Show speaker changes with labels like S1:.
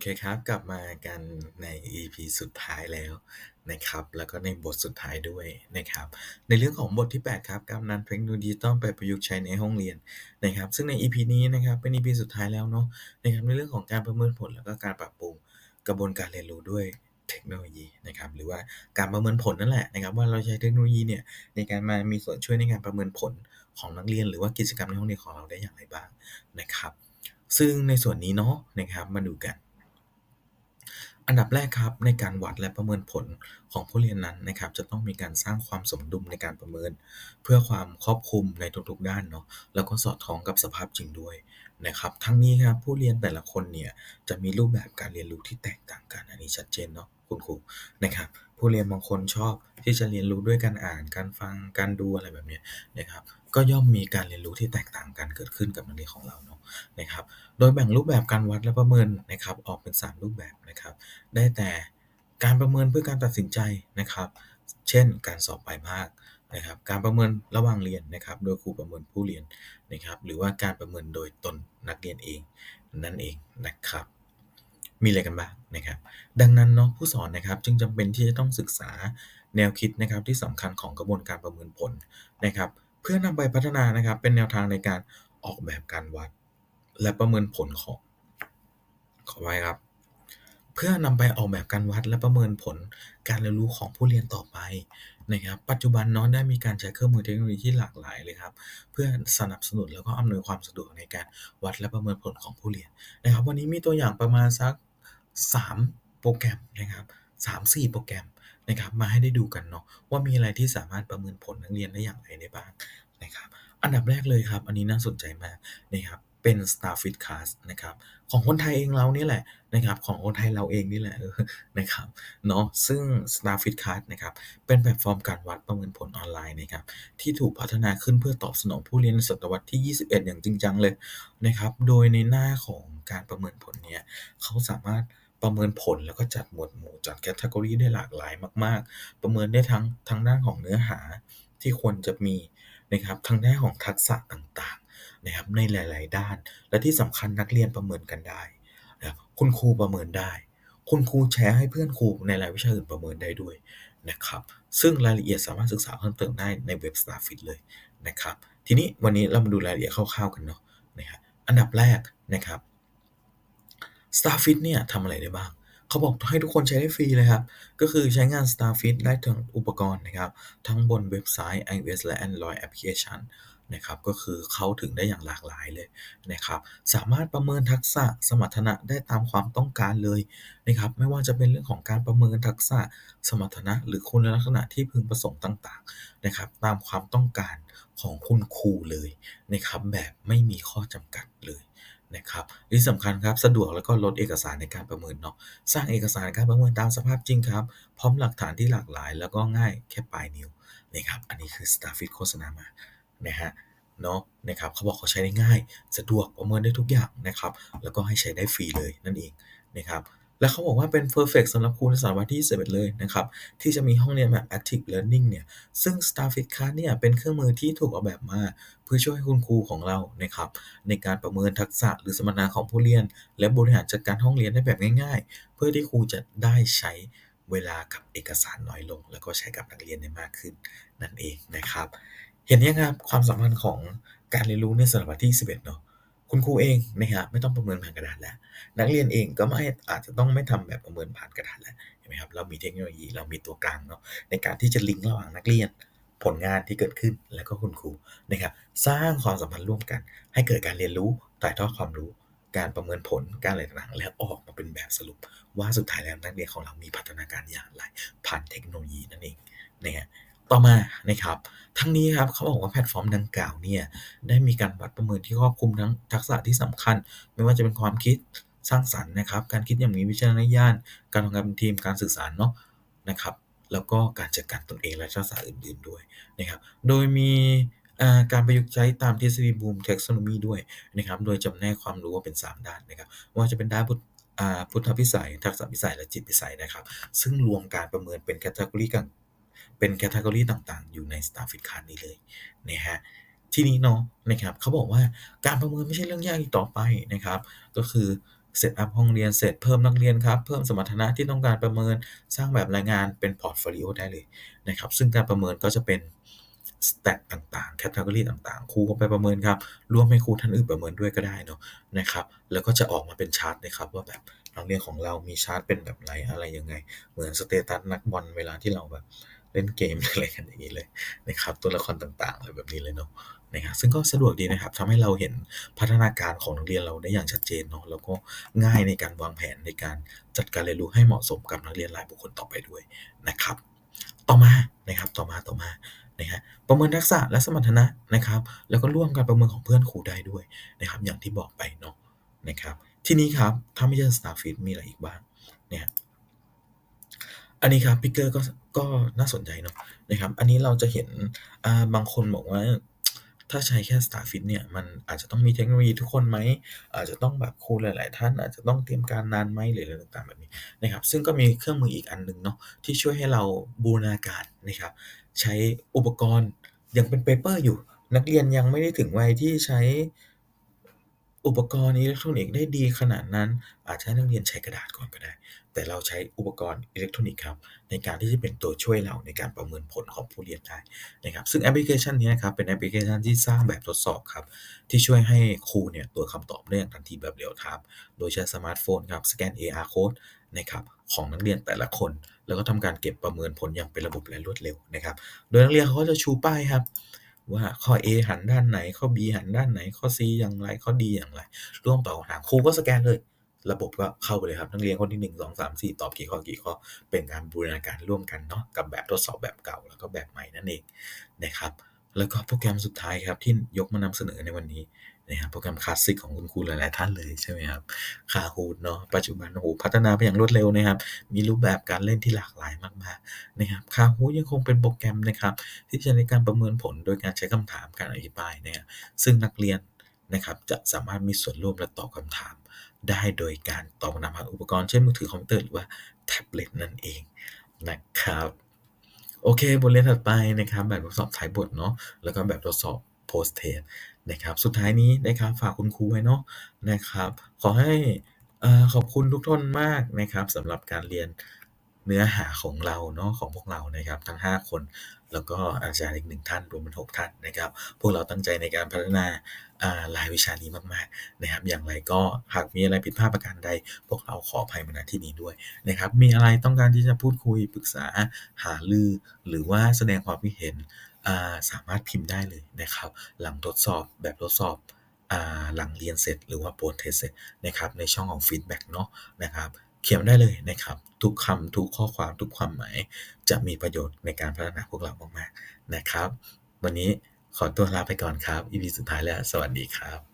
S1: เคครับกลับมากันใน EP สุดท้ายแล้วนะครับ แล้วก็ในบทสุดท้ายด้วยนะครับ ในเรื่องของบทที่ 8 ครับการนำเทคโนโลยีดิจิทัลไปประยุกต์ใช้ในห้องเรียนนะครับ ซึ่งใน EP นี้นะครับเป็น EP สุดท้ายแล้วเนาะนะครับในเรื่องของการประเมินผลแล้วก็การปรับปรุงกระบวนการเรียนรู้ด้วยเทคโนโลยีนะครับหรือว่าการประเมินผลนั่นแหละนะครับ ว่าเราใช้เทคโนโลยีเนี่ยในการมามีส่วนช่วยในการประเมินผลของนักเรียน หรือว่ากิจกรรมในห้องเรียนของเราได้อย่างไรบ้างนะครับ ซึ่งในส่วนนี้เนาะนะครับมาดูกัน อันดับแรกครับในการวัดและประเมินผลของผู้เรียนนั้นนะครับจะต้องมีการสร้างความสมดุลในการประเมิน เพื่อความครอบคลุมในทุกๆด้านเนาะแล้วก็สอดคล้องกับสภาพจริงด้วยนะครับทั้งนี้ครับผู้เรียนแต่ละคนเนี่ยจะมีรูปแบบการเรียนรู้ที่แตกต่างกันอันนี้ชัดเจนเนาะ คุณครูนะครับผู้เรียนบางคนชอบที่จะเรียนรู้ด้วยการอ่านการฟังการดูอะไรแบบนี้นะครับก็ย่อมมีการเรียนรู้ที่แตกต่างกันเกิดขึ้นกับนักเรียนของเราเนาะนะครับโดยแบ่งรูปแบบการวัดและประเมินนะครับออกเป็น 3 รูปแบบนะครับได้แก่การประเมินเพื่อการตัดสินใจนะครับเช่น การสอบปลายภาคนะครับการประเมินระหว่างเรียนนะครับ โดยครูประเมินผู้เรียนนะครับ หรือว่าการประเมินโดยตนนักเรียนเองนั่นเองนะครับ มีอะไรกันบ้างนะครับ ดังนั้นเนาะผู้สอนนะครับจึงจำเป็นที่จะต้องศึกษาแนวคิดนะครับที่สำคัญของกระบวนการประเมินผลนะครับ เพื่อนำไปพัฒนานะครับ เป็นแนวทางในการออกแบบการวัด และประเมินผลของ ขอไว้ครับ เพื่อนำไปออกแบบการวัดและประเมินผลการเรียนรู้ของผู้เรียนต่อไปนะครับ ปัจจุบันเนาะได้มีการใช้เครื่องมือเทคโนโลยีที่หลากหลายเลยครับ เพื่อสนับสนุนแล้วก็อำนวยความสะดวกในการวัดและประเมินผลของผู้เรียนนะครับ วันนี้มีตัวอย่างประมาณสัก 3 โปรแกรมนะครับ3-4 โปรแกรมนะครับมาให้ได้ดูกันเนาะว่ามีอะไรที่สามารถประเมินผลนักเรียนได้อย่างไรได้บ้างนะครับอันดับแรกเลยครับ อันนี้น่าสนใจมากนะครับเป็น Starfit Class นะครับของคนไทยเองเรานี่แหละนะครับของคนไทยเราเองนี่แหละนะครับเนาะซึ่ง Starfit Class นะครับเป็นแพลตฟอร์มการวัดประเมินผลออนไลน์นะครับที่ถูกพัฒนาขึ้นเพื่อตอบสนองผู้เรียนในศตวรรษที่ 21 อย่างจริงจังเลยนะครับโดยในหน้าของการประเมินผลเนี่ยเขาสามารถ ประเมินผลแล้วก็จัดหมวดหมู่จัดแคตตากรีได้หลากหลายมาก ๆ ประเมินได้ทั้งทางด้านของเนื้อหาที่ควรจะมีนะครับทางด้านของทักษะต่างๆนะครับในหลาย ๆ ด้าน และที่สำคัญนักเรียนประเมินกันได้นะค,คุณครูประเมินได้ คุณครูแชร์ให้เพื่อนครูในรายวิชาอื่นประเมินได้ด้วยนะครับซึ่งรายละเอียดสามารถศึกษาเพิ่มเติมได้ในเว็บ Starfit เลยนะครับทีนี้วันนี้เรามาดูรายละเอียดคร่าวๆกันเนาะนะครับอันดับแรกนะครับ Starfit เนี่ยทำอะไรได้บ้าง เขาบอกให้ทุกคนใช้ได้ฟรีเลยครับ ก็คือใช้งาน Starfit ได้ทั้งอุปกรณ์นะครับ ทั้งบนเว็บไซต์ iOS และ Android Application นะครับก็คือเขาถึงได้อย่างหลากหลายเลยนะครับสามารถประเมินทักษะสมรรถนะได้ตามความต้องการเลยนะครับไม่ว่าจะเป็นเรื่องของการประเมินทักษะสมรรถนะ หรือคุณลักษณะที่พึงประสงค์ต่างๆนะครับตามความต้องการของคุณครูเลยนะครับแบบไม่มีข้อจำกัดเลย นะครับที่สำคัญครับสะดวกแล้วก็ลดเอกสารในการประเมินเนาะสร้างเอกสารการประเมินตามสภาพจริงครับ พร้อมหลักฐานที่หลากหลาย แล้วก็ง่ายแค่ปลายนิ้วนะครับอันนี้คือ Starfit โฆษณามานะฮะเนาะนะครับเขาบอกเขาใช้ได้ง่าย สะดวกประเมินได้ทุกอย่างนะครับ แล้วก็ให้ใช้ได้ฟรีเลยนั่นเองนะครับ แล้วเขาบอกว่าเป็น perfect สำหรับครูในศตวรรษที่21เลยนะครับ ที่จะมีห้องเรียนแบบ active learning เนี่ย ซึ่ง Starfit Class เนี่ยเป็นเครื่องมือที่ถูกออกแบบมา เพื่อช่วยให้คุณครูของเรานะครับ ในการประเมินทักษะหรือสมรรถนะของผู้เรียน และบริหารจัดการห้องเรียนได้แบบง่ายๆ เพื่อที่ครูจะได้ใช้เวลากับเอกสารน้อยลง แล้วก็ใช้กับนักเรียนได้มากขึ้นนั่นเองนะครับ เห็นยังครับความสัมพันธ์ของการเรียนรู้ในศตวรรษที่21เนาะ คุณครูเองนะครับไม่ต้องประเมินผ่านกระดาษแล้ว นักเรียนเองก็ไม่อาจจะต้องไม่ทำแบบประเมินผ่านกระดาษแล้วเห็นไหมครับเรามีเทคโนโลยีเรามีตัวกลางเนาะในการที่จะลิงก์ระหว่างนักเรียน ผลงานที่เกิดขึ้นแล้วก็คุณครูนะครับสร้างความสัมพันธ์ร่วมกัน ให้เกิดการเรียนรู้ถ่ายทอดความรู้ การประเมินผลการอะไรต่างๆแล้วออกมาเป็นแบบสรุป ว่าสุดท้ายแล้วนักเรียนของเรามีพัฒนาการอย่างไร ผ่านเทคโนโลยีนั่นเองนะฮะ ต่อมานะครับทั้งนี้ครับเขาบอกว่าแพลตฟอร์มดังกล่าวเนี่ยได้มีการวัดประเมินที่ครอบคลุมทั้งทักษะที่สำคัญ ไม่ว่าจะเป็นความคิดสร้างสรรค์นะครับ การคิดอย่างมีวิจารณญาณ การทำงานเป็นทีมการสื่อสารเนาะนะครับ แล้วก็การจัดการตนเองและทักษะอื่นๆด้วยนะครับ โดยมีการประยุกต์ใช้ตามทฤษฎี Bloom Taxonomy ด้วยนะครับ โดยจำแนกความรู้ว่าเป็น 3 ด้านนะครับ ว่าจะเป็นด้านพุทธอ่าพุทธวิสัย ทักษะวิสัย และจิตวิสัยนะครับ ซึ่งรวมการประเมินเป็นแคตตากรีกัน เป็นแคตตากรีต่างๆ อยู่ใน Starfit Class นี้เลยนะฮะทีนี้เนาะนะครับเขาบอกว่าการประเมินไม่ใช่เรื่องยากอีกต่อไปนะครับ ก็คือเซตอัปห้องเรียนเสร็จเพิ่มนักเรียนครับ เพิ่มสมรรถนะที่ต้องการประเมินสร้างแบบรายงานเป็นพอร์ตโฟลิโอได้เลยนะครับ ซึ่งการประเมินก็จะเป็น stat ต่างๆ category ต่างๆ ครูก็ไปประเมินครับรวมให้ครูท่านอื่นประเมินด้วยก็ได้เนาะนะครับ แล้วก็จะออกมาเป็นชาร์ตนะครับว่าแบบนักเรียนของเรามีชาร์ตเป็นแบบไหนอะไรยังไง เหมือนสเตตัสนักบอลเวลาที่เราแบบ เล่นเกมอะไรกันอย่างนี้เลยนะครับตัวละครต่างๆอะไรแบบนี้เลยเนาะนะครับซึ่งก็สะดวกดีนะครับทำให้เราเห็นพัฒนาการของนักเรียนเราได้อย่างชัดเจนเนาะแล้วก็ง่ายในการวางแผนในการจัดการเรียนรู้ให้เหมาะสมกับนักเรียนรายบุคคลต่อไปด้วยนะครับ ต่อมานะครับต่อมาต่อมานะฮะประเมินทักษะและสมรรถนะนะครับ แล้วก็ร่วมกันประเมินของเพื่อนครูได้ด้วยนะครับ อย่างที่บอกไปเนาะนะครับ ทีนี้ครับถ้าไม่ใช่ Starfit มีอะไรอีกบ้างเนี่ย อันนี้ครับพิกเกอร์ก็ก็น่าสนใจเนาะนะครับ อันนี้เราจะเห็นบางคนบอกว่า ถ้าใช้แค่ Starfit เนี่ย มันอาจจะต้องมีเทคโนโลยีทุกคนไหม อาจจะต้องแบบครูหลาย ๆ ท่าน อาจจะต้องเตรียมการนานไหมหรืออะไรต่าง ๆ แบบนี้นะครับ ซึ่งก็มีเครื่องมืออีกอันหนึ่งเนาะที่ช่วยให้เราบูรณาการนะครับ ใช้อุปกรณ์ยังเป็นเปเปอร์อยู่ นักเรียนยังไม่ได้ถึงวัยที่ใช้ อุปกรณ์อิเล็กทรอนิกส์ได้ดีขนาดนั้น อาจจะให้นักเรียนใช้กระดาษก่อนก็ได้ แต่เราใช้อุปกรณ์อิเล็กทรอนิกส์ครับในการที่จะเป็นตัวช่วยเราในการประเมินผลของผู้เรียนได้นะครับซึ่งแอปพลิเคชันนี้นะครับเป็นแอปพลิเคชันที่สร้างแบบทดสอบครับที่ช่วยให้ครูเนี่ยตรวจคำตอบได้อย่างทันทีแบบเรียลไทม์โดยใช้สมาร์ทโฟนครับสแกน AR code นะครับของนักเรียนแต่ละคน แล้วก็ทำการเก็บประเมินผลอย่างเป็นระบบและรวดเร็วนะครับ โดยนักเรียนเขาก็จะชูป้ายครับ ว่าข้อ A หันด้านไหน ข้อ B หันด้านไหน ข้อ C อย่างไร ข้อ D อย่างไร ร่วมตอบคำถามครูก็สแกนเลย ระบบก็เข้าไปเลยครับ นักเรียนคนที่ 1 2 3 4 ตอบกี่ข้อกี่ข้อ เป็นการบูรณาการร่วมกันเนาะ กับแบบทดสอบแบบเก่าแล้วก็แบบใหม่นั่นเองนะครับ แล้วก็โปรแกรมสุดท้ายครับที่ยกมานำเสนอในวันนี้นะครับโปรแกรมคลาสสิกของคุณครูหลาย ๆ ท่านเลยใช่ไหมครับ Kahoot เนาะปัจจุบันโอ้โฮพัฒนาไปอย่างรวดเร็วนะครับ มีรูปแบบการเล่นที่หลากหลายมาก ๆ นะครับ Kahoot ยังคงเป็นโปรแกรมนะครับ ที่ใช้ในการประเมินผลโดยการใช้คำถามการอธิบายนะครับซึ่งนักเรียนนะครับจะสามารถมีส่วนร่วมและตอบคำถาม ได้โดยการตอบคำถามผ่านอุปกรณ์เช่นมือถือคอมพิวเตอร์หรือว่าแท็บเล็ตนั่นเองนะครับ โอเค บทเรียนถัดไปนะครับ แบบทดสอบท้ายบทเนาะแล้วก็แบบทดสอบ post test นะครับ สุดท้ายนี้นะครับฝากคุณครูไว้เนาะนะครับ ขอให้ขอบคุณทุกท่านมากนะครับสำหรับการเรียน เนื้อหาของเราเนาะของพวกเรานะครับทั้ง 5 คน แล้วก็อาจารย์อีก1ท่านรวมเป็น6ท่านนะครับ พวกเราตั้งใจในการพัฒนาอ่ารายวิชานี้มากๆนะครับ อย่างไรก็หากมีอะไรผิดพลาดประการใด พวกเราขออภัยมาณที่นี้ด้วยนะครับ มีอะไรต้องการที่จะพูดคุยปรึกษาหารือ หรือว่าแสดงความคิดเห็นสามารถพิมพ์ได้เลยนะครับ หลังทดสอบแบบทดสอบอหลังเรียนเสร็จหรือว่า post test เสร็จนะครับในช่องของฟีดแบ็กเนาะนะครับ เขียนได้เลยนะครับ ทุกคำทุกข้อความทุกความหมาย จะมีประโยชน์ในการพัฒนาพวกเรามากๆนะครับ วันนี้ขอตัวลาไปก่อนครับ EP สุดท้ายแล้ว สวัสดีครับ